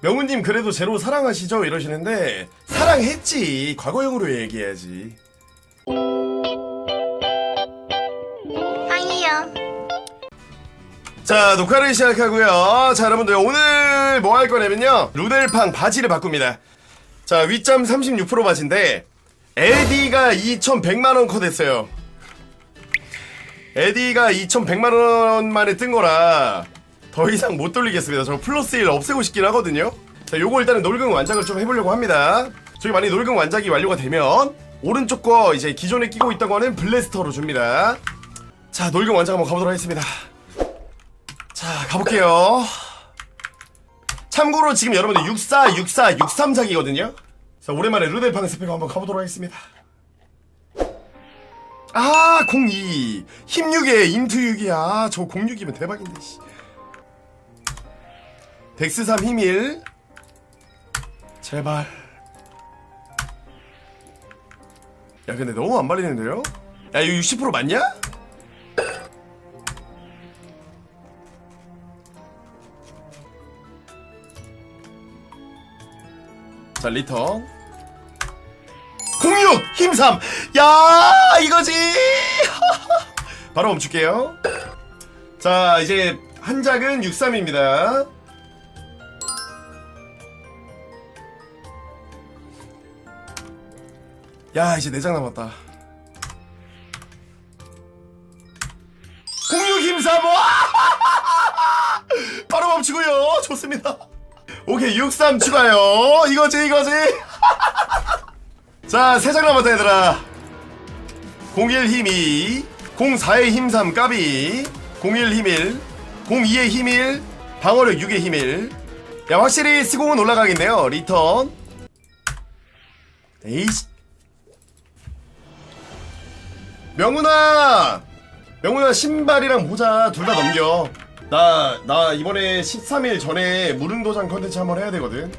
명훈님 그래도 제로 사랑하시죠? 이러시는데 사랑했지. 과거형으로 얘기해야지. 아니요. 자 녹화를 시작하고요. 자 여러분들 오늘 뭐 할 거냐면요. 루델팡 바지를 바꿉니다. 자 윗점 36% 바지인데 에디가 2100만원 컷 했어요. 에디가 2100만원 만에 뜬 거라 더 이상 못 돌리겠습니다. 저 플러스 1 없애고 싶긴 하거든요. 자 요거 일단은 놀금 완작을 좀 해보려고 합니다. 저기 만약에 놀금 완작이 완료가 되면 오른쪽 거 이제 기존에 끼고 있던 거는 블래스터로 줍니다. 자 놀금 완작 한번 가보도록 하겠습니다. 자 가볼게요. 참고로 지금 여러분들 64, 64, 63작이거든요. 자 오랜만에 루델팡 스펙 한번 가보도록 하겠습니다. 아, 02. 힘 6에 인투 6이야. 저 06이면 대박인데, 씨. 덱스 3힘 1. 제발. 야, 근데 너무 안 발리는데요? 야, 이거 60% 맞냐? 자, 리턴. 06! 힘 3! 야 이거지! 바로 멈출게요. 자, 이제 한 작은 63입니다. 야, 이제 4장 남았다. 06힘 3! 와! 바로 멈추고요. 좋습니다. 오케이, 63 추가요. 이거지, 이거지. 자, 세장 남았다, 얘들아. 01 힘2, 04의 힘3 까비, 01 힘1, 02의 힘1, 방어력 6의 힘1. 야, 확실히 스공은 올라가겠네요. 리턴. 에이씨. 명훈아! 명훈아, 신발이랑 모자 둘 다 넘겨. 나, 나 이번에 13일 전에 무릉도장 컨텐츠 한번 해야 되거든.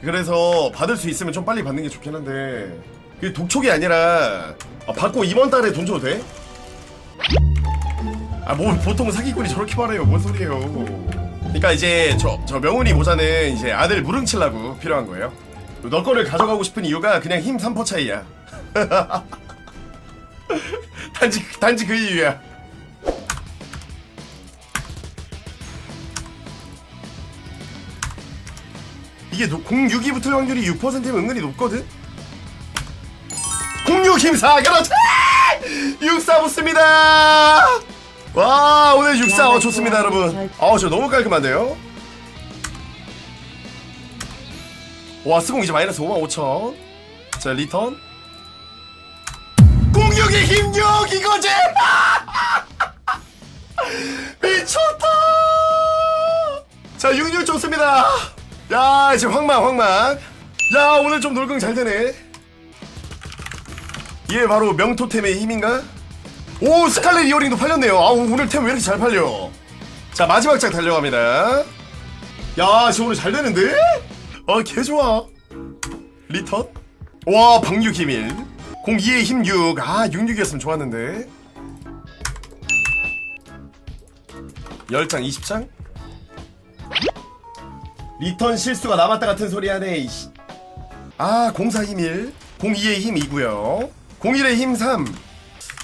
그래서 받을 수 있으면 좀 빨리 받는 게 좋긴 한데 그 독촉이 아니라 아, 받고 이번 달에 돈 줘도 돼? 아 뭐 보통 사기꾼이 저렇게 말해요 뭔 소리예요 그러니까 이제 저, 저 명훈이 모자는 이제 아들 무릉치려고 필요한 거예요 너 거를 가져가고 싶은 이유가 그냥 힘 3퍼 차이야 단지 단지 그 이유야 이게 06이 붙을 확률이 6%면 은근히 높거든? 06 힘사 그렇지! 64 붙습니다! 와 오늘 64 어, 좋습니다 여러분 아저 너무 깔끔한데요? 와 스공 이제 마이너스 5만 5천 자 리턴 06의 힘6 이거지! 미쳤다! 자, 66 좋습니다. 야, 이제 황망, 황망. 야, 오늘 좀 놀궁 잘 되네. 이게 바로 명토템의 힘인가? 오, 스칼렛 이어링도 팔렸네요. 아, 오늘 템 왜 이렇게 잘 팔려? 자, 마지막 장 달려갑니다. 야, 지금 오늘 잘 되는데? 아, 개 좋아. 리턴? 와, 힘 1. 02의 힘 6. 아, 66이었으면 좋았는데. 10장, 20장? 리턴 실수가 남았다 같은 소리 하네, 이씨. 아, 04 힘 1. 02의 힘 2고요 01의 힘 3.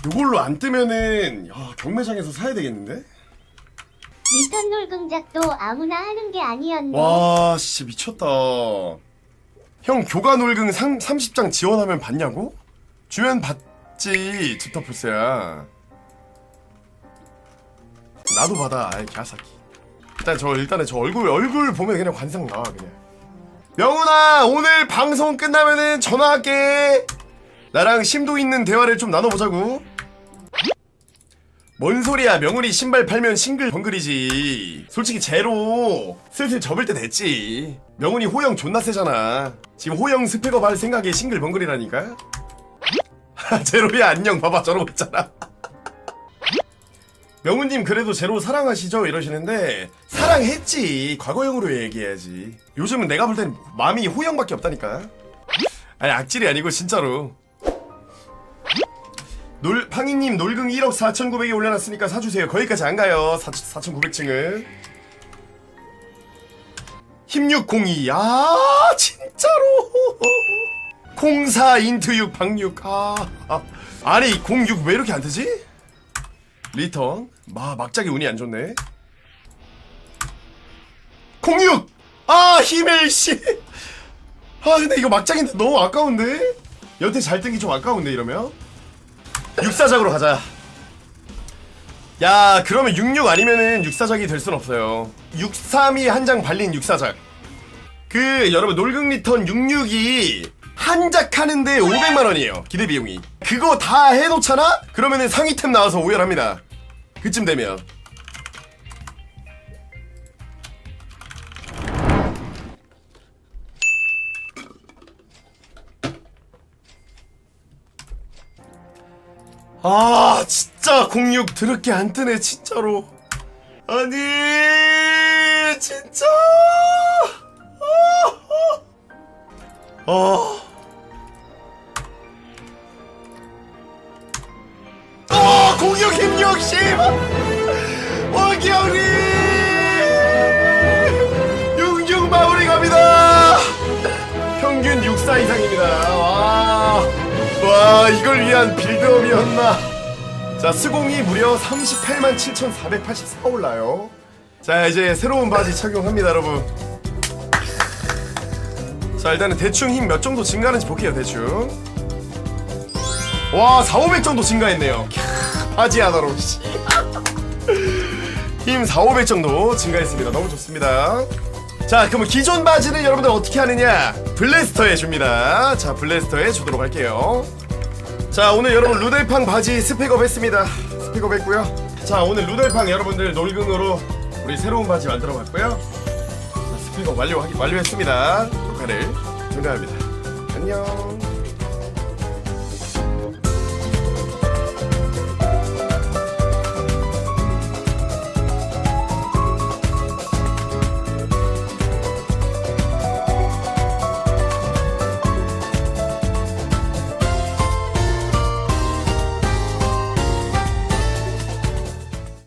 이걸로 안 뜨면은, 야, 경매장에서 사야 되겠는데? 리턴 놀금작도 아무나 하는 게 아니었네. 와, 씨, 미쳤다. 형, 올금 3, 30장 지원하면 받냐고? 주면 받지, 집터플스야. 나도 받아, 아이, 개사기. 일단 저, 일단은 저 얼굴, 얼굴 보면 그냥 관상 나와, 그냥. 명훈아, 오늘 방송 끝나면은 전화할게. 나랑 심도 있는 대화를 좀 나눠보자고. 뭔 소리야 명훈이 신발 팔면 싱글 벙글이지 솔직히 제로 슬슬 접을 때 됐지 명훈이 호영 존나 세잖아 지금 호영 스펙업 할 생각에 싱글 벙글이라니까 제로야 안녕 봐봐 저러고 있잖아 명훈님 그래도 제로 사랑하시죠 이러시는데 사랑했지 과거형으로 얘기해야지 요즘은 내가 볼 땐 마음이 호영밖에 없다니까 아니 악질이 아니고 진짜로 놀 팡이님 놀궁 1억 4,900에 올려놨으니까 사주세요. 거기까지 안 가요. 4,900층은. 1602. 아, 진짜로. 04 인투 6 박육. 아, 아. 아니, 06 왜 이렇게 안 뜨지? 리턴. 마, 막장이 운이 안 좋네. 06! 아, 히멜 씨. 아, 근데 이거 막장인데 너무 아까운데? 여태 잘 뜬 게 좀 아까운데, 이러면? 육사작으로 가자. 야, 그러면 66 아니면은 육사작이 될 순 없어요. 63이 한장 발린 육사작. 그, 여러분, 놀극 리턴 66이 한 작 하는데 500만 원이에요. 기대 비용이. 그거 다 해놓잖아? 그러면은 상위템 나와서 오열합니다. 그쯤 되면. 아 진짜 06 드럽게 안 뜨네 진짜로 아니 진짜 아, 아. 아, 씨 원기형님 66 마무리 갑니다. 평균 64 이상입니다. 와, 와 이걸 위한 빌드업이었나? 자 스공이 무려 38만 7,484 올라요. 자 이제 새로운 바지 착용합니다 여러분. 자 일단은 대충 힘 몇 정도 증가하는지 볼게요 대충. 와 4, 500 정도 증가했네요. 캬, 바지 하나로 씨. 힘 4, 500 정도 증가했습니다. 너무 좋습니다. 자 그러면 기존 바지는 여러분들 어떻게 하느냐? 블래스터에 줍니다. 자 블래스터에 주도록 할게요. 자 오늘 여러분 루델팡 바지 스펙업 했습니다. 스펙업 했고요. 자 오늘 루델팡 여러분들 놀궁으로 우리 새로운 바지 만들어 봤고요. 자, 스펙업 완료, 완료했습니다. 녹화를 종료합니다. 안녕